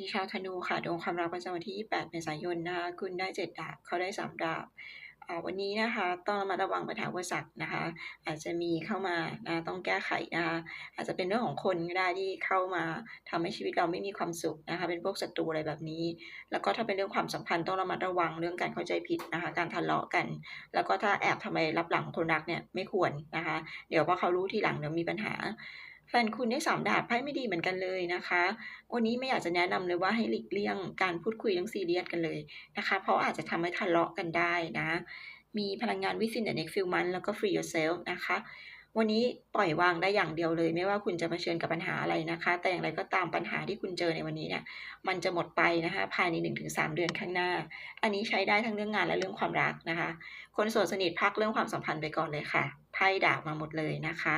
ดีชาวธนูค่ะดวงความรักประจำวันที่ 28 เมษายนนะคะคุณได้ 7 ดาบเขาได้ 3 ดาบวันนี้นะคะต้องระมัดระวังปัญหาอุปสรรคนะคะ อาจจะมีเข้ามานะต้องแก้ไขนะคะอาจจะเป็นเรื่องของคนก็ได้ที่เข้ามาทำให้ชีวิตเราไม่มีความสุขนะคะ เป็นพวกศัตรูอะไรแบบนี้ แล้วก็ถ้าเป็นเรื่องความสัมพันธ์ต้องระมัดระวังเรื่องการเข้าใจผิดนะคะ การทะเลาะกัน แล้วก็ถ้าแอบทำอะไรลับหลังคนรักเนี่ยไม่ควรนะคะ เดี๋ยวพอเขารู้ทีหลังเดี๋ยวมีปัญหา แฟนคุณได้3ดาบไพ่ไม่ดีเหมือนกันเลยนะคะ วันนี้ไม่อยากจะแนะนำเลยว่าให้หลีกเลี่ยงการพูดคุยเรื่องซีเรียสกันเลยนะคะ เพราะอาจจะทำให้ทะเลาะกันได้นะ มีพลังงาน Within the next few months แล้วก็ Free yourself นะคะวันนี้ปล่อยวางได้อย่างเดียวเลย ไม่ว่าคุณจะมาเชิญกับปัญหาอะไรนะคะ แต่อย่างไรก็ตามปัญหาที่คุณเจอในวันนี้เนี่ยมันจะหมดไปนะคะภายใน 1-3 เดือนข้างหน้า อันนี้ใช้ได้ทั้งเรื่องงานและเรื่องความรักนะคะ คนโสดสนิทพักเรื่องความสัมพันธ์ไปก่อนเลยค่ะไพ่ดาบมาหมดเลยนะคะ